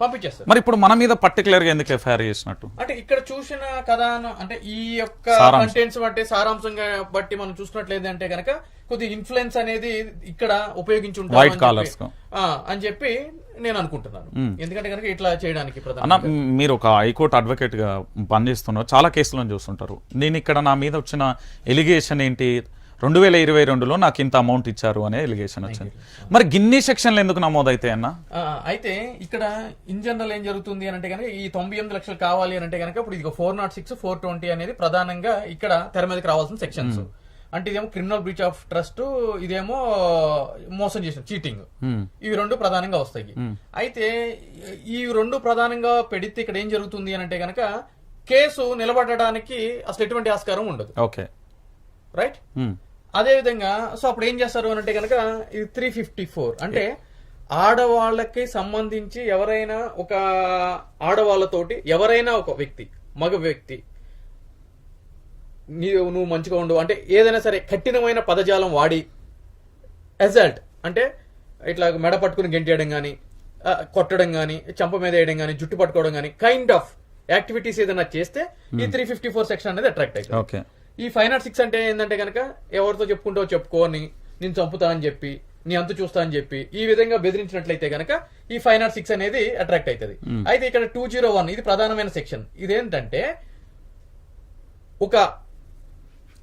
పంపించేస్తారు. మరి ఇప్పుడు మన మీద పర్టికులర్గా ఎందుకు ఎఫ్ఐఆర్ చేసినట్టు? అంటే ఇక్కడ చూసిన కథను అంటే ఈ యొక్క సారాంశం. కంటెంట్స్ బట్టి సారాంశంగా బట్టి మనం చూసుకున్నట్లేదు అంటే కనుక కొద్ది ఇన్ఫ్లుయెన్స్ అనేది ఇక్కడ ఉపయోగించి ఉంటారు White అని చెప్పి- collars కు. ఆ, అని చెప్పి నేను అనుకుంటున్నాను. ఎందుకంటే కనుక ఇట్లా చేయడానికి అన్న ప్రధాన మ్, మీరు ఒక హైకోర్టు అడ్వకేట్గా పనిచేస్తున్నారు చాలా కేసులను చూస్తుంటారు. నేను ఇక్కడ నా మీద వచ్చిన ఎలిగేషన్ ఏంటి? రెండు వేల ఇరవై రెండులో నాకు ఇంత అమౌంట్ ఇచ్చారు అనే ఎలిగేషన్ వచ్చింది. మరి గిన్ని సెక్షన్లు ఎందుకు నమోదైతాయి అన్న? అయితే ఇక్కడ ఇన్ జనరల్ ఏం జరుగుతుంది అని అంటే కనుక ఈ తొంభై ఎనిమిది లక్షలు కావాలి అని అంటే కనుక ఇప్పుడు ఇది four nought six four twenty అనేది ప్రధానంగా ఇక్కడ తెర మీదకి రావాల్సిన సెక్షన్స్ అంటే ఇదేమో క్రిమినల్ బ్రీచ్ ఆఫ్ ట్రస్ట్ ఇదేమో మోసం చేసిన చీటింగ్ ఇవి రెండు ప్రధానంగా వస్తాయి. అయితే ఈ రెండు ప్రధానంగా పెడితే ఇక్కడ ఏం జరుగుతుంది అని అంటే కనుక కేసు నిలబడడానికి అసలు ఎటువంటి ఆస్కారం ఉండదు. ఓకే రైట్ మ్, అదే విధంగా సో అప్పుడు ఏం చేస్తారు అంటే కనుక ఇది త్రీ ఫిఫ్టీ ఫోర్ అంటే ఆడవాళ్ళకి సంబంధించి ఎవరైనా ఒక ఆడవాళ్ళతోటి ఎవరైనా ఒక వ్యక్తి మగ వ్యక్తి నీ నువ్వు మంచిగా ఉండు అంటే ఏదైనా సరే కఠినమైన పదజాలం వాడి ఎజల్ట్ అంటే ఇట్లా మెడ పట్టుకుని గెంటేయడం కానీ కొట్టడం కానీ చంప మీద వేయడం కానీ జుట్టు పట్టుకోవడం కానీ కైండ్ ఆఫ్ యాక్టివిటీస్ ఏదైనా చేస్తే ఈ త్రీ ఫిఫ్టీ ఫోర్ సెక్షన్ అనేది అట్రాక్ట్ అవుతుంది. ఓకే ఈ ఫైవ్ నాట్ సిక్స్ అంటే ఏంటంటే కనుక ఎవరితో చెప్పుకుంటావు చెప్పుకోని నేను చంపుతా అని చెప్పి నీ అంతు చూస్తా అని చెప్పి ఈ విధంగా బెదిరించినట్లయితే గనక ఈ ఫైవ్ నాట్ సిక్స్ అనేది అట్రాక్ట్ అవుతుంది. అయితే ఇక్కడ టూ జీరో వన్ ఇది ప్రధానమైన సెక్షన్. ఇదేంటంటే ఒక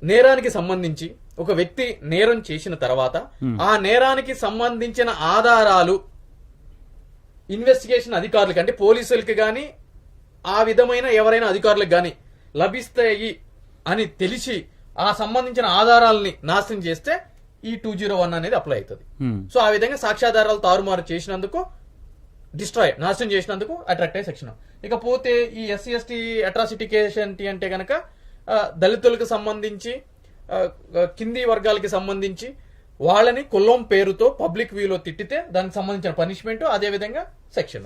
నేరానికి సంబంధించి ఒక వ్యక్తి నేరం చేసిన తర్వాత ఆ నేరానికి సంబంధించిన ఆధారాలు ఇన్వెస్టిగేషన్ అధికారులకి అంటే పోలీసులకి గాని ఆ విధమైన ఎవరైనా అధికారులకు గాని లభిస్తాయి అని తెలిసి ఆ సంబంధించిన ఆధారాలని నాశనం చేస్తే ఈ టూ జీరో వన్ అనేది అప్లై అవుతుంది. మ్, సో ఆ విధంగా సాక్ష్యాధారాలు తారుమారు చేసినందుకు డిస్ట్రాయ్ నాశనం చేసినందుకు అట్రాక్ట్ అయ్యే సెక్షన్ ఇకపోతే ఈ ఎస్సీ ఎస్టీ అట్రాసిటీ కేసు ఏంటి అంటే గనక దళితులకు సంబంధించి కింది వర్గాలకి సంబంధించి వాళ్ళని కులం పేరుతో పబ్లిక్ వ్యూలో తిట్టితే దానికి సంబంధించిన పనిష్మెంట్ అదే విధంగా సెక్షన్